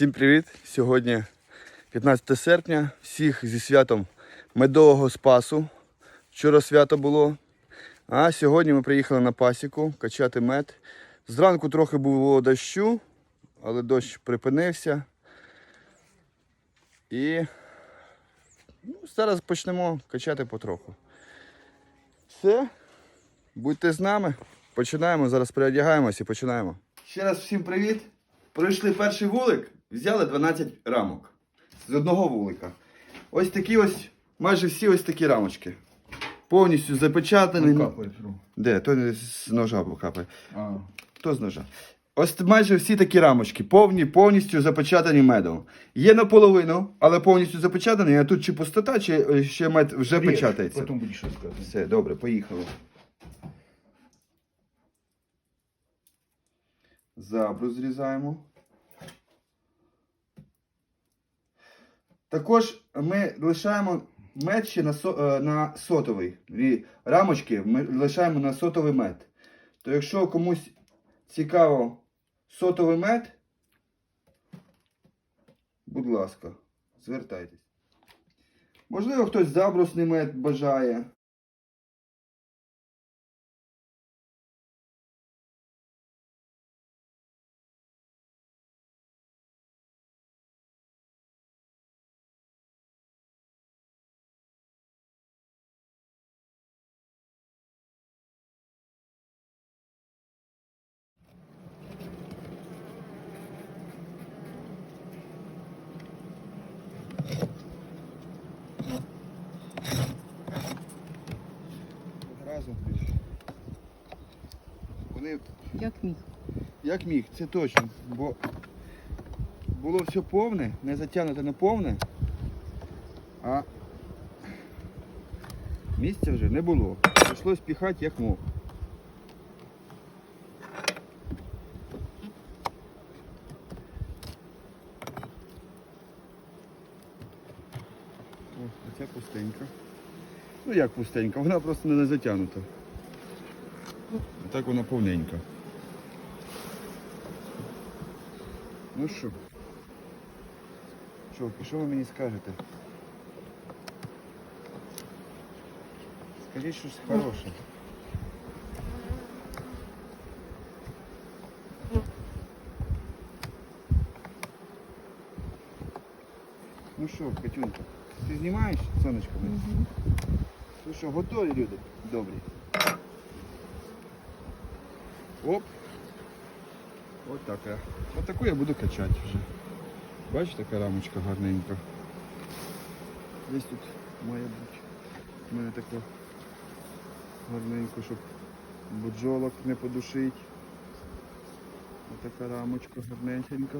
Всім привіт! Сьогодні 15 серпня. Всіх зі святом медового спасу. Вчора свято було. А сьогодні ми приїхали на пасіку качати мед. Зранку трохи було дощу, але дощ припинився. І ну, зараз почнемо качати потроху. Все, будьте з нами. Починаємо. Зараз переодягаємось і починаємо. Ще раз всім привіт. Пройшли перший вулик, взяли 12 рамок з одного вулика. Ось такі ось, майже всі ось такі рамочки. Повністю запечатані. Капає. Де? То з ножа капає. А, Хто з ножа? Ось майже всі такі рамочки, повні, повністю запечатані медом. Є наполовину, але повністю запечатані, а тут чи пустота, чи е, ще мед вже печатається. Потім будеш розказувати. Все, добре, поїхали. Забру зрізаємо. Також ми лишаємо мед ще на, е, на сотовий. Рамочки ми лишаємо на сотовий мед. То якщо комусь цікаво сотовий мед, будь ласка, звертайтесь. Можливо, хтось забрусний мед бажає. Вони Як міг? як міг, це точно. Бо було все повне, не затягнуте на повне, а місця вже не було. Прийшлось піхати як мог. О, а ця пустенька. Ну як пустенька, вона просто не затягнута. Так вона повненька. Ну що? Що, що ви мені скажете? Скажіть щось хороше. Ну що, Катюнька, ти знімаєш сонечко? моє? Ну що, готові люди? Добрі. Оп. От така. От таку я буду качати вже. Бачиш, така рамочка гарненька. Десь тут має бути. У мене таке гарненько, щоб буджолок не подушить. Ось така рамочка гарненька.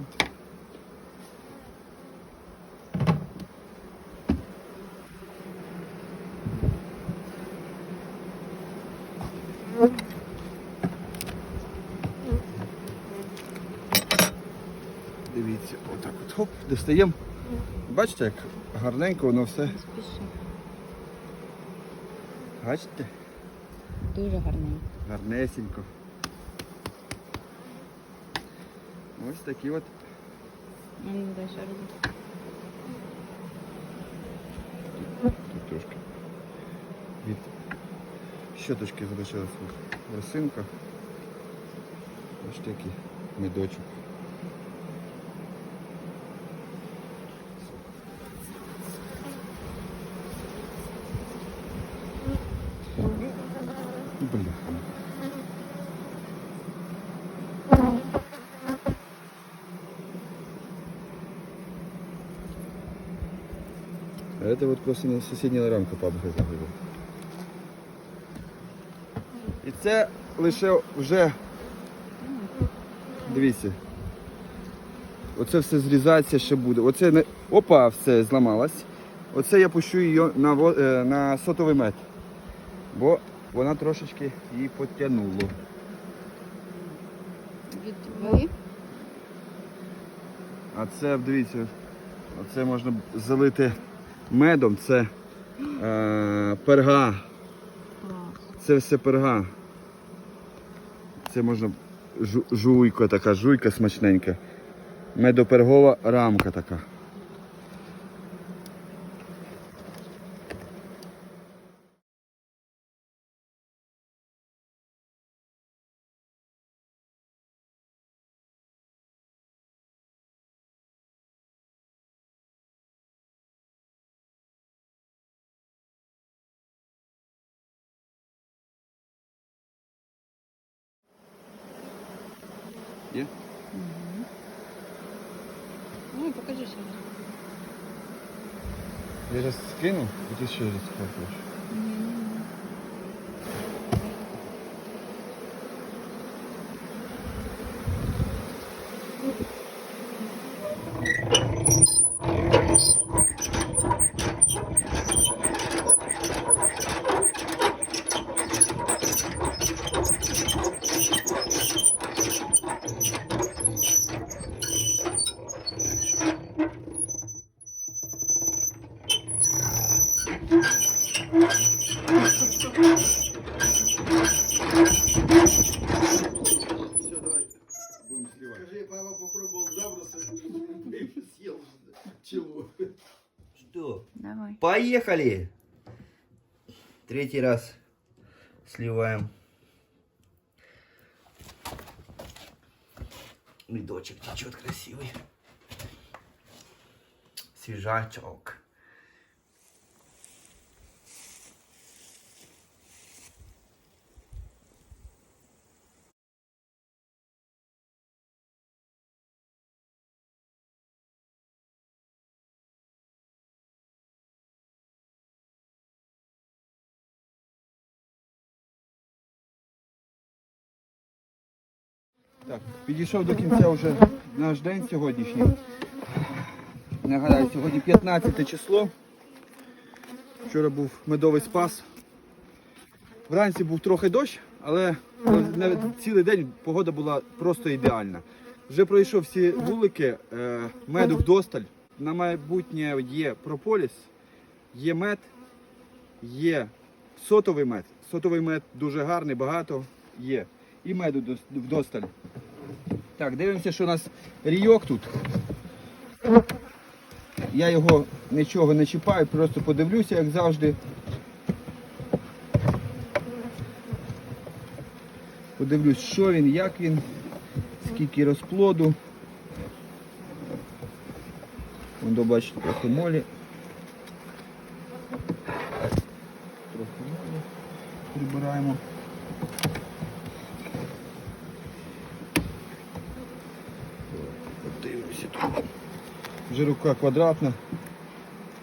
Дивіться, отак от хоп, достаємо. Бачите, як гарненько воно все. Бачите? Дуже гарний. Гарнесенько. Ось такі от. Ну, робити. Тут трошки. Від щоточки залишилася росинка. Ось такий медочок. Бляха. А это вот просто на соседняя рамка бабушка загубила. І це лише вже, дивіться, оце все зрізається ще буде. Оце не... Опа, все зламалось. Оце я пущу її на, е, на сотовий мед. Бо вона трошечки її потягнуло. Відвели. А це, дивіться, оце можна залити медом, це е, перга. Це все перга. Це можна жуйка така, жуйка смачненька. Медопергова рамка така. Є? Ну, покажи ще раз. Я зараз скину, і ти ще раз схватиш. Все, Поехали! Третий раз сливаем. Медочек течет красивый. Свежачок. Підійшов до кінця вже наш день сьогоднішній. Нагадаю, сьогодні 15 число. Вчора був медовий спас. Вранці був трохи дощ, але цілий день погода була просто ідеальна. Вже пройшов всі вулики, е, меду вдосталь. На майбутнє є прополіс, є мед, є сотовий мед. Сотовий мед дуже гарний, багато є. І меду вдосталь. Так, дивимося, що у нас рійок тут. Я його нічого не чіпаю, просто подивлюся, як завжди. Подивлюсь, що він, як він, скільки розплоду. Вон бачите, трохи молі. Трохи молі прибираємо. Вже рука квадратна.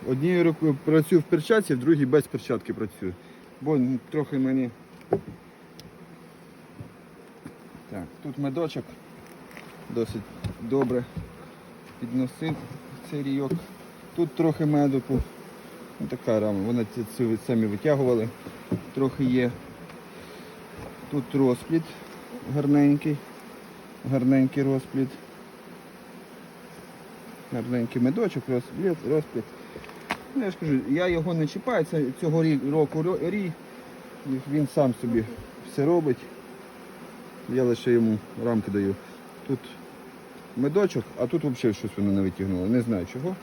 Однією рукою працюю в перчатці, в другій без перчатки працюю. Бо трохи мені. Так, тут медочок досить добре підносив цей рійок. Тут трохи медику. Ну, така рама, вона ці, ці самі витягували. Трохи є. Тут розплід гарненький. Гарненький розплід. Гарненький медочок, розплід. Ну, я ж кажу, я його не чіпаю, це цього року рій. Він сам собі все робить. Я лише йому рамки даю. Тут медочок, а тут взагалі щось воно не витягнуло. Не знаю чого.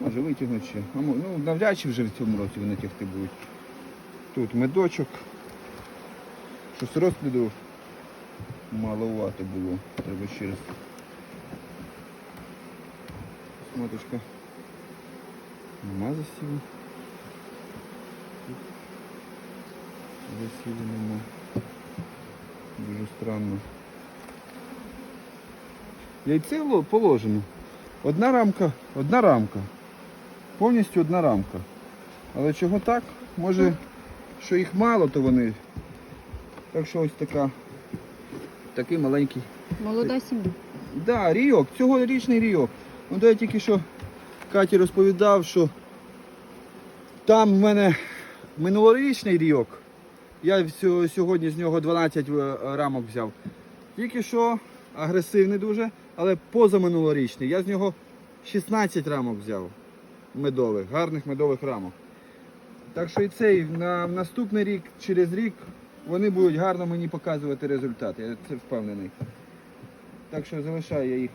Може витягнуть ще. Ну, навряд чи вже в цьому році вони тягти будуть. Тут медочок. Щось розпліду маловато було. Треба ще раз. Маточка. Нема засіву. Засіву нема. Дуже странно. Яйце положено. Одна рамка, одна рамка. Повністю одна рамка. Але чого так? Може, що їх мало, то вони. Так що ось така. Такий маленький Молода сім'я. Да, рійок, цьогорічний рійок. Ну, я тільки що Каті розповідав, що там в мене минулорічний рійок. Я сьогодні з нього 12 е, рамок взяв. Тільки що агресивний дуже, але позаминулорічний. Я з нього 16 рамок взяв медових, гарних медових рамок. Так що і цей на наступний рік, через рік, вони будуть гарно мені показувати результат. Я це впевнений. Так що залишаю я їх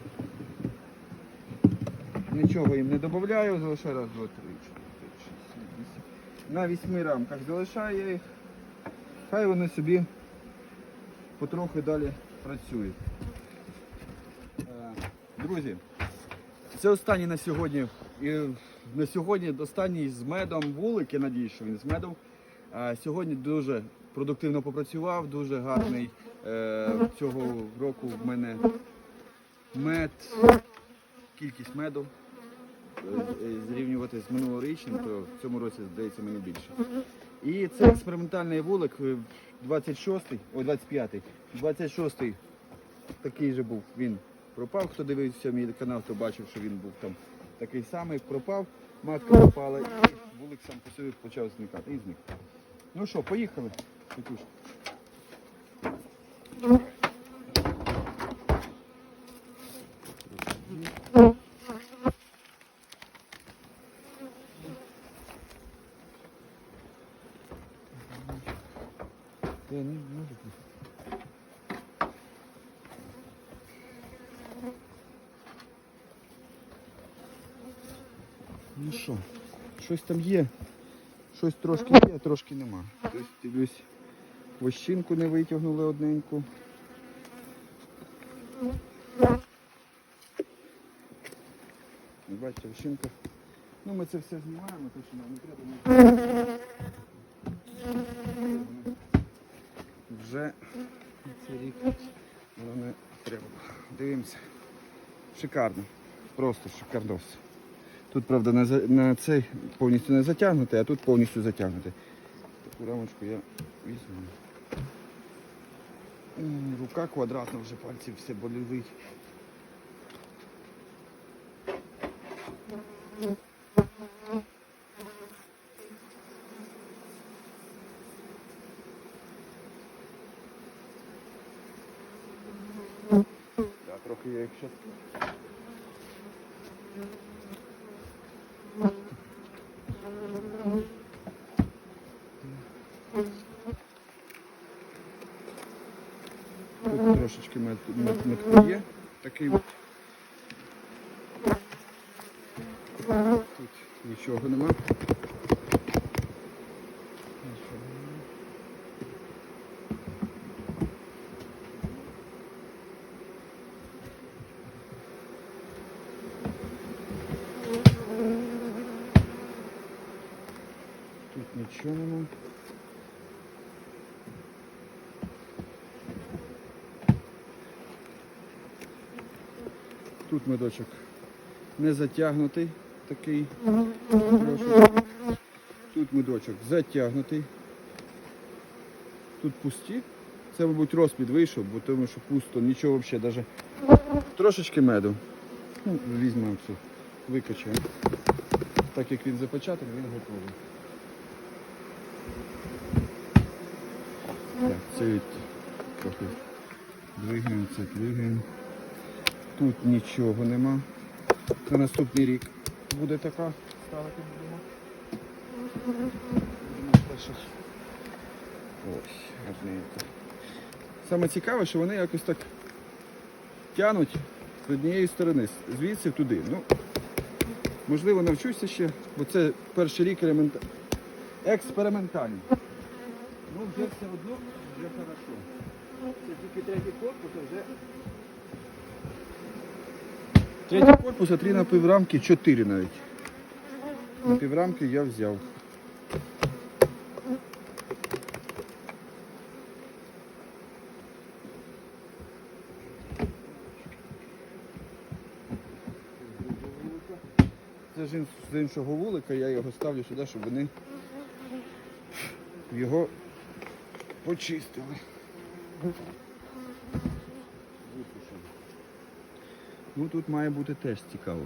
нічого їм не додаю, залишаю раз, два, три, чотири, шість. На вісьми рамках залишаю я їх. Хай вони собі потрохи далі працюють. Е, Друзі, це останній на сьогодні. І на сьогодні останній з медом вулик, я надію, що він з медом. Сьогодні дуже продуктивно попрацював, дуже гарний е, цього року в мене мед, кількість меду. Е, е, Зрівнювати з минулорічним, то в цьому році здається мені більше. І це експериментальний вулик, е, 26-й, ой, 25-й. 26-й такий же був, він пропав. Хто дивився мій канал, то бачив, що він був там такий самий, пропав, матка пропала, і вулик сам по собі почав зникати і зник. Ну що, поїхали, Катюш. Я не можу. Ну що, щось там є. Щось трошки є, а трошки нема. Тобто, дивлюсь, вощинку не витягнули одненьку. Бачите, вощинка. Ну ми це все знімаємо, то що нам не треба. Вже цей рік воно не треба. Дивимося. Шикарно. Просто шикардос. Тут, правда, на, на цей повністю не затягнутий, а тут повністю затягнутий. Таку рамочку я візьму. Рука квадратна, вже пальці все болівий. Да, трохи я якщо. Тут трошечки мед, є. Такий от. Тут нічого нема. Нічого нема. Тут нічого нема. Тут медочок не затягнутий такий. Тут медочок затягнутий. Тут пусті. Це, мабуть, розпід вийшов, бо тому що пусто, нічого взагалі, навіть трошечки меду. Ну, візьмемо цю, викачаємо. Так як він запечатаний, він готовий. Так, це від трохи двигаємо, це двигаємо. Тут нічого нема. На наступний рік буде така ставити будемо. Ось, гарненько. Саме цікаве, що вони якось так тянуть з однієї сторони, звідси туди. Ну, можливо, навчуся ще, бо це перший рік елемента... експериментальний. Ну, вже все одно, вже хорошо. Це тільки третій корпус, а вже. Третій корпус, а три на піврамки, чотири навіть. На піврамки я взяв. Це ж з іншого вулика, я його ставлю сюди, щоб вони його почистили. Ну тут має бути теж цікаво.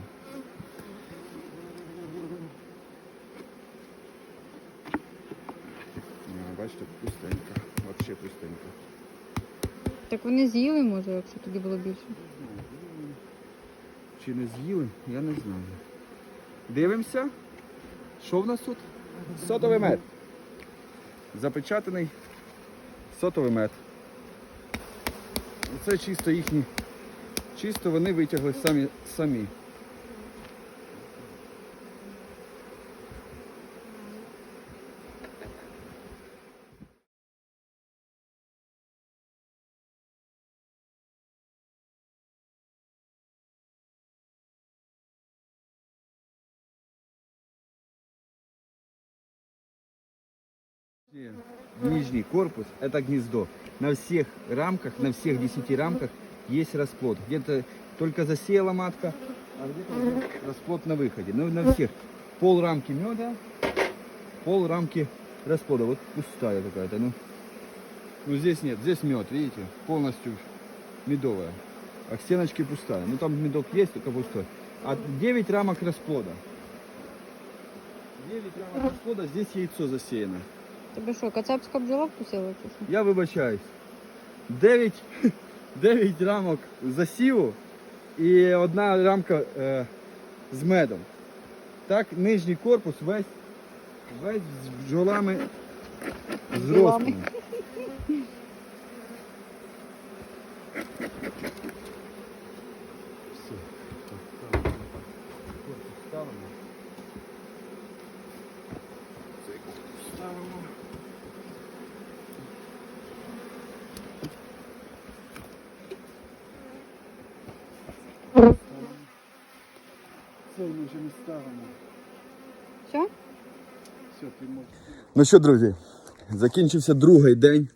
А, Бачите, пустенько. Взагалі пустенько. Так вони з'їли, може, якщо тоді було більше. Чи не з'їли, я не знаю. Дивимося. Що в нас тут? Сотовий мед. Запечатаний сотовий мед. Це чисто їхні чисто вони витягли самі самі. Нижний корпус это гнездо. На всех рамках, на всех 10 рамках есть расплод. Где-то только засеяла матка, а где-то расплод на выходе. Ну, на всех. Пол рамки меда, пол рамки расплода. Вот пустая какая-то. Ну, ну здесь нет, здесь мед, видите, полностью медовая. А к стеночке пустая. Ну там медок есть, только пустой. А 9 рамок расплода. 9 рамок расплода, здесь яйцо засеяно. Тебе що, кацапська бджола вкусила? Я вибачаюсь. 9, 9 рамок засіву і одна рамка е, з медом. Так, нижній корпус весь, весь з бджолами з Бджолами. розплодом. Все. Так, ставимо. Корпус ставимо. Цей корпус ставимо. Це ми вже не ставимо. Все? Все, ти можеш. Ну що, друзі, закінчився другий день.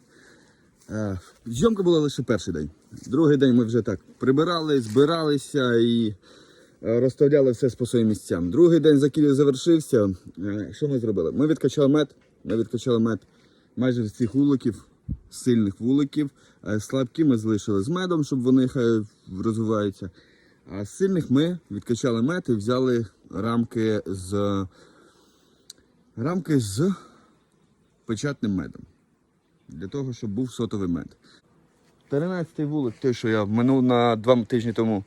Е, Зйомка була лише перший день. Другий день ми вже так прибирали, збиралися і е, розставляли все по своїм місцям. Другий день закін- завершився. Е, Що ми зробили? Ми відкачали мед. Ми відкачали мед майже з цих вуликів, сильних вуликів. Слабкі ми залишили з медом, щоб вони хай розвиваються. А з сильних ми відкачали мед і взяли рамки з рамки з печатним медом. Для того, щоб був сотовий мед. 13-й вулик, той, що я минув на два тижні тому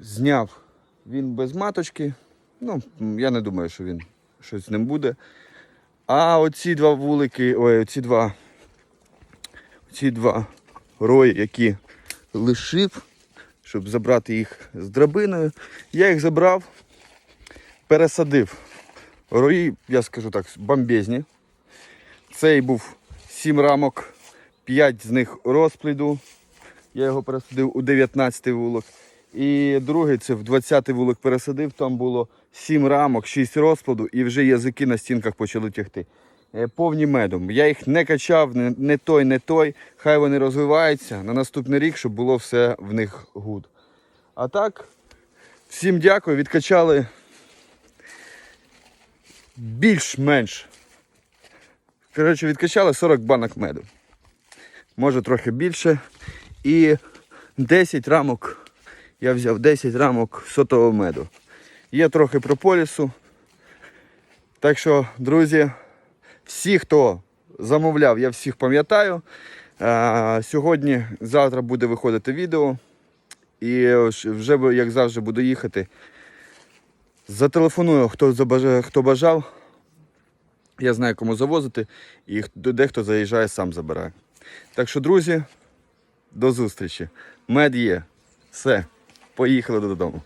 зняв. Він без маточки. Ну, я не думаю, що він щось з ним буде. А оці два вулики, ой, оці два, оці два рої, які лишив, щоб забрати їх з драбиною, я їх забрав, пересадив. Рої, я скажу так, бомбезні. Цей був 7 рамок, 5 з них розпліду. Я його пересадив у 19 вулок. І другий це в 20 вулок пересадив, там було 7 рамок, 6 розплоду і вже язики на стінках почали тягти. Е, Повні медом. Я їх не качав, не, той, не той. Хай вони розвиваються на наступний рік, щоб було все в них гуд. А так, всім дякую, відкачали більш-менш. Коротше, відкачали 40 банок меду. Може трохи більше. І 10 рамок. Я взяв 10 рамок сотового меду. Є трохи прополісу. Так що, друзі, всі, хто замовляв, я всіх пам'ятаю. Сьогодні, завтра буде виходити відео. І вже, як завжди, буду їхати. Зателефоную, хто, забажає, хто бажав. Я знаю, кому завозити, і дехто заїжджає, сам забирає. Так що, друзі, до зустрічі. Мед є. Все, поїхали додому.